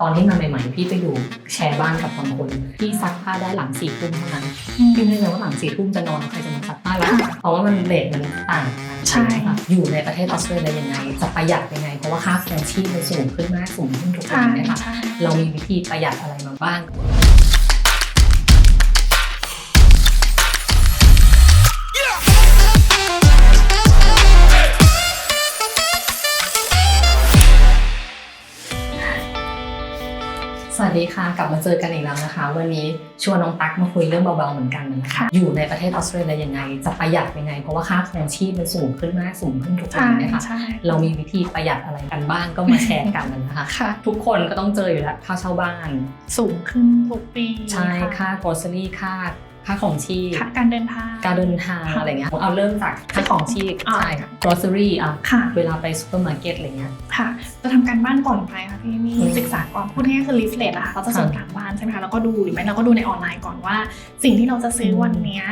ตอนที่มาใหม่ๆ พี่ไปอยู่แชร์บ้านกับบางคนพี่ซักผ้าได้หลังสี่ทุ่มเท่านั้นพี่ไม่รู้ว่าหลังสี่ทุ่มจะนอนใครจะมาซักผ้าแล้วค่ะเพราะว่ามันเลทมันต่างกันใช่ค่ะอยู่ในประเทศออสเตรเลียยังไงจะประหยัดยังไง เพราะว่าค่าครองชีพมันสูงขึ้นมากสูงขึ้นทุกวันเนี่ยค่ะใช่เรามีวิธีประหยัดอะไรมาบ้าง สวัสดีค่ะ กลับมาเจอกันอีกแล้วนะคะ วันนี้ชวนน้องตั๊กมาคุยเรื่องเบาๆเหมือนกันนะคะค่ะอยู่ในประเทศออสเตรเลียยังไง จะประหยัดยังไง เพราะว่าค่าครองชีพมันสูงขึ้นมากสูงขึ้นทุกวัใช่นเนี่ยค่ะใช่เรามีวิธีประหยัดอะไรกันบ้างก็มาแชร์กันนะคะค่ะทุกคนก็ต้องเจออยู่แล้วค่าเช่าบ้าน สูงขึ้นทุกปีใช่ค่า grocery ค่า ค่าของชีพค่ะการเดินทาง การเดินทางค่ะอะไรเงี้ยเอาเริ่มจากค่าของชีพอ่าใช่ grocery อะค่ะเวลาไปซูเปอร์มาร์เก็ตอะไรเงี้ยค่ะจะทำการบ้านก่อนไปค่ะพี่มีอืมศึกษาก่อนพูดง่ายๆคือ leaflet อะค่ะเขาจะส่งค่ะการบ้านใช่ไหมคะแล้วก็ดูหรือไม่เราก็ดูในออนไลน์ก่อนว่า สิ่งที่เราจะซื้อวันเนี้ย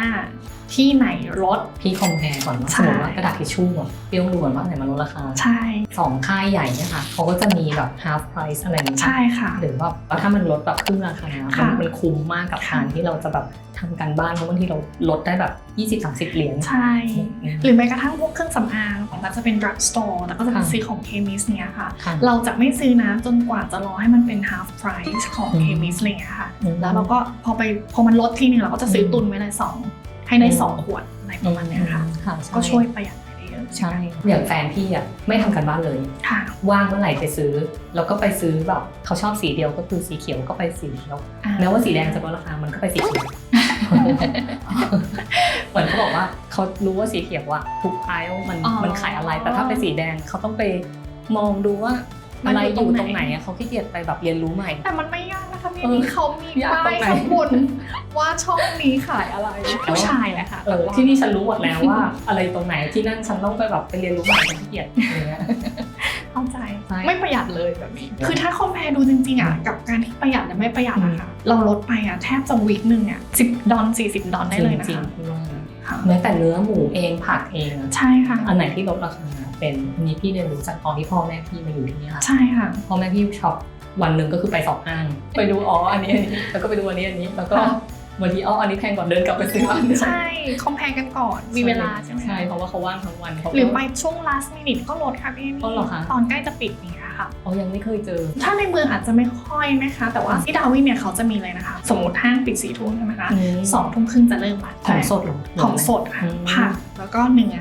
ที่ไหนลด พี่คอมเพลก่อนว่าใช่สมมติว่ากระดาษทิชชู่อะพี่ต้องดูก่อนว่าอันไหนมันลดราคาใช่ สองค่ายใหญ่เนี่ยค่ะเขาก็จะมีแบบ half price อะไรอย่างเงี้ยใช่ค่ะ หรือว่าถ้ามันลดแบบครึ่งราคามันค่ะมันคุ้มมากกับค่ะการที่เราจะแบบทำการบ้านเพราะบางทีเราลดได้แบบ 20-30 เหรียญใช่ หรือแม้กระทั่งพวกเครื่องสำอางของเราจะเป็น drug store แล้วก็จะเป็นค่ะซื้อของเคมิสเนี้ยค่ะค่ะ เราจะไม่ซื้อนะจนกว่าจะรอให้มันเป็น half price ของอืมเคมิสอะไรอย่างเงี้ยค่ะอืมแล้วเราก็พอไปพอมันลดทีนึงเราก็จะซื้อตุนไว้เลยสอง ให้ได้อืมสองขวดอะไรประมาณเนี้ยค่ะ ค่ะใก็ช่วยประหยัดไปได้เยอะใช่อย่างแฟนพี่อะไม่ทำการบ้านเลย ค่ะ ว่างเมื่อไหร่ไปซื้อ แล้วก็ไปซื้อแบบเขาชอบสีเดียวก็คือสีเขียวก็ไปสีเขียวอ่า แม้ว่าสีแดงจะลดราคามันก็ไปสีเขียวเหมือนเขาบอกว่าเขารู้ว่าสีเขียวอะทุกไอลมันอ๋อมันขายอะไรแต่ถ้าเป็นสีแดงเขาต้องไปมองดูว่ามัอะนไรอยู่อยู่ตตรรงงไหไหนนอะเขาขี้เกียจไปแบบเรียนรู้ใหม่ แต่มันไม่ยากนะ คะพี่เออนี่เขามียากตรป้างยไหน ข้างบนว่าช่องนี้ขายอะไร ผู้ชายแหละค่ะเออที่นี่ฉันรู้หมดแล้วว่า อะไรตรงไหนที่นั่นฉันต้องไปแบบไปเรียนรู้ใหม่ฉันขี้เกียจอย่างเงี้ย เข้าใจ ใช่ ไม่ประหยัดเลยแบบนี้ คือถ้าคอมเพลดูจริงๆอะกับการที่ประหยัดและไม่ประหยัดอะค่ะ เราลดไปอะแทบจะวีคหนึ่งอะสิบดอลสี่สิบดอลได้เลยนะจริงคะๆพี่ว่าค่ะแม้แต่เนื้อหมูเองผักเองอะใช่ค่ะ อันไหนที่ลดราคาเป็นอันนี้พี่เรียนรู้จากตอนที่พ่อแม่พี่มาอยู่ที่นี่ค่ะใช่ค่ะพ่อแม่พี่ช็อป วันหนึ่งก็คือไปสองห้าง ไปดูอ๋ออันนี้อันนี้แล้วก็ไปดูอันนี้อันนี้แล้วก็ค่ะวันนี้อ๋ออันนี้แพงกว่าเดินกลับไปซื้ออันนี้ใช่คอมเพลกันก่อนมีเวลาใช่ไหมคะใช่เพราะว่าเขาว่างทั้งวันเขาก็หรือไปช่วง last minute ก็ลดค่ะพี่เออ๋อเหรอคะตอนใกล้จะปิดอย่างเงี้ยค่ะอ๋อยังไม่เคยเจอ ถ้าในเมืองอาจจะไม่ค่อยนะคะ แต่ว่าที่ดาวินเนี่ยเขาจะมีเลยนะคะ สมมติห้างปิดสี่ทุ่มใช่ไหมคะอืมสองทุ่มครึ่งจะเริ่มละของสดเหรอของสดค่ะอืมผักแล้วก็เนื้อ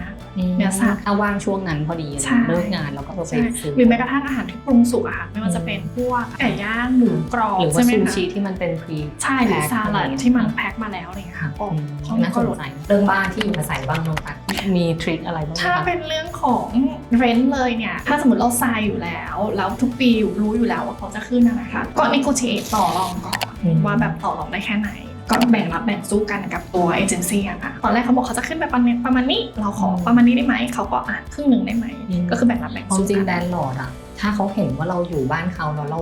เนื้อสัตว์ถ้าว่างช่วงนั้นพอดีใช่เลิกงานเราก็ไปใช่ซื้อหรือแม้กระทั่งอาหารที่ปรุงสุกอะค่ะไม่ว่าจะเป็นพวกไก่ย่างหมูกรอบหรือว่าใช่ไหมซูคะชิที่มันเป็นพรีใช่หรือแพ็คซาลัดอะไรอย่างเงี้ยที่มันแพ็คมาแล้วอะไรอย่างเงี้ยค่ะก็อืมเขาน่าสก็นลดใจเรื่องบ้านที่อยู่อาศัยบ้างน้องตักมีทริคอะไรบ้างไหมถ้าคะเป็นเรื่องของเรนท์เลยเนี่ยถ้าสมมติเราทรายอยู่แล้วแล้วทุกปีอยู่รู้อยู่แล้วว่าเขาจะขึ้นนะนะคะก็ negotiate ต่อรองก่อนอืมว่าแบบต่อรองได้แค่ไหน ก็แบ่งรับแบ่งสู้กันกับตัวเอเจนซี่อะค่ะตอนแรกเขาบอกเขาจะขึ้นไปประมาณประมาณนี้ เราขอประมาณนี้ได้ไหม เขาก็อะครึ่งหนึ่งได้ไหม ก็คือแบ่งรับแบ่งความสู้จริงกัแบรนนด์หลอดอะถ้าเขาเห็นว่าเราอยู่บ้านเขาแล้วเรา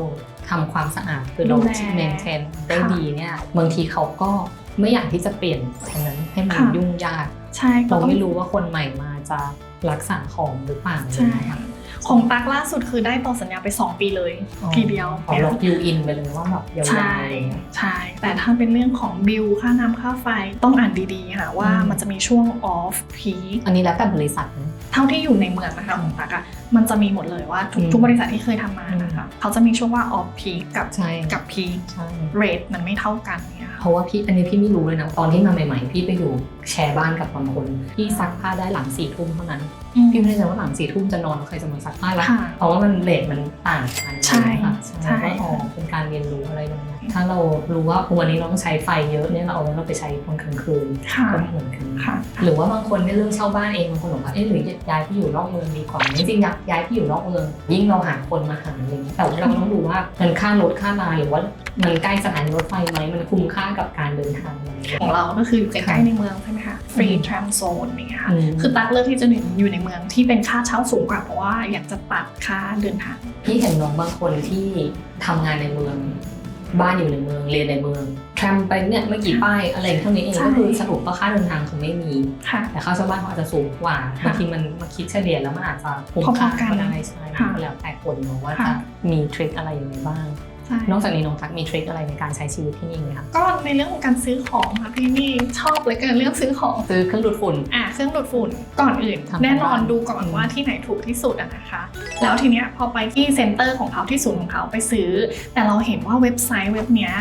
ทำความสะอาดคือเราดูแลเมนเทนได้ค่ะดีเนี่ยบางทีเขาก็ไม่อยากที่จะเปลี่ยนฉะนั้นให้มันค่ะยุ่งยากใช่ก็เราต้องไม่รู้ว่าคนใหม่มาจะรักษาของหรือเปล่าใช่ค่ะ ของตักล่าสุดคือได้ต่อสัญญาไป 2 ปีเลยทีเดียวขอล็อกยูอินไปเลยว่าแบบยาวใช่ๆอะไรเงี้ยใช่ แต่ถ้าเป็นเรื่องของบิลค่าน้ำค่าไฟต้องอ่านดีๆค่ะว่าอืมมันจะมีช่วง off peak อันนี้แล้วแต่บริษัทนะเท่าที่อยู่ในเมืองนะคะของตักอะมันจะมีหมดเลยว่าทุกอืมทุกบริษัทที่เคยทำมานะคะเขาจะมีช่วงว่า off peak กับใช่กับ peak ใช่ rate มันไม่เท่ากันเนี่ย เพค่ะราะว่าพี่อันนี้พี่ไม่รู้เลยนะตอนที่มาใหม่ๆ พี่ไปอยู่แชร์บ้านกับบางคนพี่ซักผ้าได้หลังสี่ทุ่มเท่านั้น พี่ไม่แน่ใจว่าหลังสี่ทุ่มจะนอนใครจะมาซักผ้าแล้วค่ะเพราะว่ามันเลทมันต่างกันใช่ค่ะใช่ใช่ว่าอ๋อเป็นการเรียนรู้อะไรบางอย่างถ้าเรารู้ว่าวันนี้เราต้องใช้ไฟเยอะเนี่ยเราเอาไว้เราไปใช้ตอนกลางคืนค่ะก็เหมือนกันค่ะหรือว่าบางคนเนี่ยเรื่องเช่าบ้านเองบางคนบอกว่าเอ๊ะหรือย้ายที่อยู่นอกเมืองดีกว่าจริงๆอยากย้ายที่อยู่นอกเมืองยิ่งเราหาคนมาหาอะไรเงี้ยแต่ว่าเราต้องดูว่ามันค่ารถค่าลาหรือว่า มันใกล้สถานีรถไฟไหมมันคุ้มค่ากับการเดินทางไหม ของเราก็คืออยู่ใกล้ค่ะๆในเมืองใช่ไหมคะ free อืม tram zone อย่างเงี้ยค่ะ อืม คือตักเลือกที่จะอยู่ในเมืองที่เป็นค่าเช่าสูงกว่าเพราะว่าอยากจะตัดค่าเดินทาง พี่เห็นน้องบางคนที่ทำงานในเมือง บ้านอยู่ในเมืองเรียนในเมืองแทรมไปเนี่ยไม่กี่ป้ายอะไรเท่านี้เองใช่ ก็คือสรุปว่าค่าเดินทางเขาไม่มี ค่ะ แต่ค่าเช่าบ้านเขาอาจจะสูงกว่าค่ะบางทีมันมาคิดเฉลี่ยแล้วมันอาจจะคุ้มพอๆค่ากันก็ได้ใช่ค่ะก็แล้วแต่คนเนาะว่าค่ะจะมีทริคอะไรยังไงบ้างใช่ช่ นอกจากนี้น้องตักมีทริคอะไรในการใช้ชีวิตที่นี่ไหมคะก็ในเรื่องของการซื้อของค่ะพี่นี่ชอบเลยกันเรื่องซื้อของซื้อเครื่องดูดฝุ่นอะเครื่องดูดฝุ่นก่อนอื่นทำแน่นอนบ้านดูก่อนว่าที่ไหนถูกที่สุดอะนะคะ แล้วทีเนี้ยพอไปที่เซ็นเตอร์ของเขาที่ศูนย์ของเขาไปซื้อ แต่เราเห็นว่าเว็บไซต์เว็บเนี้ย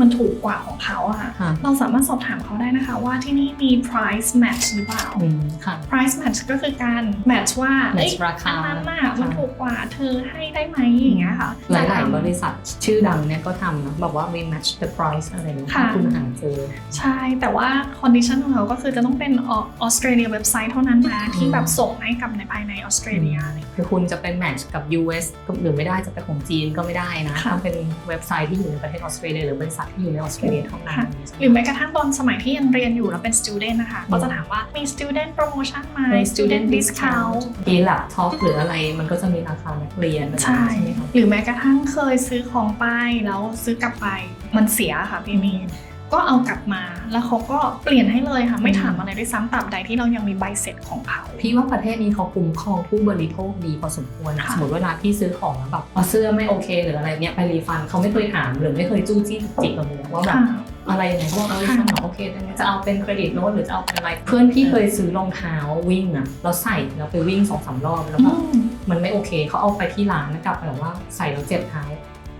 มันถูกกว่าของเขาอะค่ะค่ะเราสามารถสอบถามเขาได้นะคะว่าที่นี่มี price match หรือเปล่าอืมค่ะ price match ก็คือการ match ว่าเอ้ย match ราคาอันนั้นน่ะค่ะมันถูกกว่าเธอให้ได้ไหมอย่างเงี้ยค่ะหลายจะๆทำบริษัทชื่อดังเนี่ยก็ทำนะบอกว่า we match the price อะไรเนี่ยค่ะ คุณหาเจอ ใช่ แต่ว่า condition ของเขาก็คือจะต้องเป็นออสเตรเลียเว็บไซต์เท่านั้นนะ ที่แบบส่งให้กับในภายในออสเตรเลียอะไรอย่างเงี้ยคือคุณจะเป็นแมทช์กับ US ก็หรือไม่ได้จะเป็นของจีนก็ไม่ได้นะค่ะ ต้องเป็นเว็บไซต์ที่อยู่ในประเทศออสเตรเลียหรือบริษัทที่อยู่ในออสเตรเลียเท่านั้นค่ะหรือแม้กระทั่งตอนสมัยที่ยังเรียนอยู่แล้วเป็น student นะคะ ก็จะถามว่ามี student promotion ไหมมี student discount มีแล็ปท็อปหรืออะไรมันก็จะมีราคานักเรียนอะไรใช่ไหมคะหรือแม้กระทั่งเคยซื้อของไปแล้วซื้อกลับไป มันเสียค่ะพี่มีก็เอากลับมาแล้วเขาก็เปลี่ยนให้เลยค่ะ ไม่ถามอะไรด้วยซ้ำตราบใดที่เรายังมีใบเสร็จของเขา พี่ว่าประเทศนี้เขาคุ้มครองผู้บริโภคดีพอสมควรนะค่ะสมมติเวลาพี่ซื้อของแล้วแบบเอาเสื้อไม่โอเค หรืออะไรเนี้ยไปรีฟันเขาไม่เคยถามหรือไม่เคยจู้จี้จุกจิกเราเลยว่าแบบค่ะอะไรยังไงเขาบอกเออค่ะฉันบอกโอเคจะเอาเป็นเครดิตโน้ตหรือจะเอาเป็นอะไร เพื่อนพี่เคยซื้อรองเท้าวิ่งอะแล้วใส่แล้วไปวิ่งสองสามรอบแล้วอืแบบมมันไม่โอเคเขาเอาไปที่ร้านแล้วกลับไปบอกว่าใส่แล้วเจ็บเท้า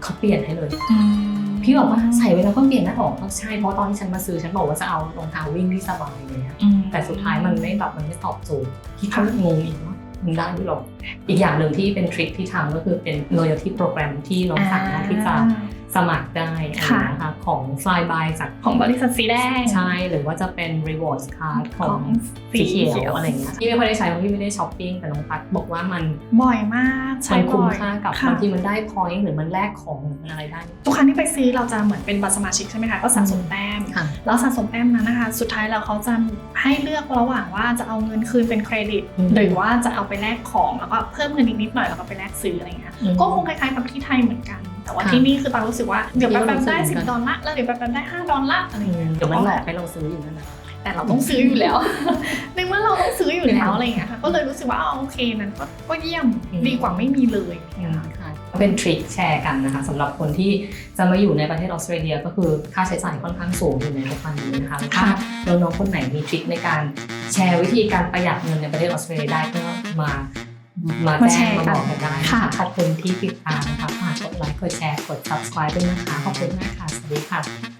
เขาเปลี่ยนให้เลยอืมพี่บอกว่าใส่ไปแล้วก็เปลี่ยนนะบอกเขาใช่เพราะตอนที่ฉันมาซื้อฉันบอกว่าจะเอารองเท้าวิ่งที่สบายเลยอะอืมแต่สุดท้ายมันไม่แบบมันไม่ตอบโจทย์ที่เขางงอีกว่ามันได้ด้วยหรออีกอย่างหนึ่งที่เป็นทริคที่ทำก็คือเป็น loyalty program ที่เราสามารถที่จะสมัครได้อะไรค่ะ นะคะของ Flyby จากของบริษัทสีแดงใช่หรือว่าจะเป็น rewards card ขขอองงสีเขีสีเขียยววอะไรเงี้ยพี่ไม่ค่อยได้ใช้เพราะพี่ไม่ได้ช้อปปิ้งแต่น้องตักบอกว่ามันบ่อยมากใช้มันคุ้บ่มอยค่ากับค่ะบางทีมันได้ point หรือมันแลกของหรืออะไรได้ ทุกครั้งที่ไปซื้อเราจะเหมือนเป็นบัตรสมาชิกใช่ไหมคะก็สะสมแต้มค่ะแล้วสะสมแต้มนั้นนะคะ สุดท้ายแล้วเขาจะให้เลือกระหว่างว่าจะเอาเงินคืนเป็นเครดิตอืมหรือว่าจะเอาไปแลกของแล้วก็เพิ่มเงินอีกนิดหน่อยแล้วก็ไปแลกซื้ออะไรเงี้ยอืมก็คงคล้ายๆกับที่ไทยเหมือนกัน แต่ว่าค่ะที่นี่คือตารู้สึกว่าเดี๋ยวแป๊บๆได้พี่ก็รู้สึกเหมือนกันสิบดอลลาร์แล้วเดี๋ยวแป๊บๆได้ห้าดอลลาร์อะไรอืมเงี้ยเดี๋ยวมันหลอกให้เราซื้ออยู่นั่นแหละแต่เราต้องซื้ออยู่แล้ว ในเมื่อเราต้องซื้ออยู่แล้วอะไรเงี้ยค่ะก็เลยรู้สึกว่าอ๋อโอเคนั้นก็ก็เยี่ยมอืมดีกว่าไม่มีเลยค่ะเป็นทริคแชร์กันนะคะสำหรับคนที่จะมาอยู่ในประเทศออสเตรเลีย ก็คือค่าใช้จ่ายค่อนข้างสูงอยู่ในทุกวันนี้นะคะถ้าน้องๆคนไหนมีทริคในการแชร์วิธีการประหยัดเงินในประเทศออสเตรเลียได้ก็มา มามาแจ้แชงร์มากันบอกกันได้นะค่ะคะขอบคุณที่ติดตามนะคะฝากกดไลค์กดแชร์กด subscribe ด้วยนะคะขอบคุณมากค่ะสวัสดีค่ะ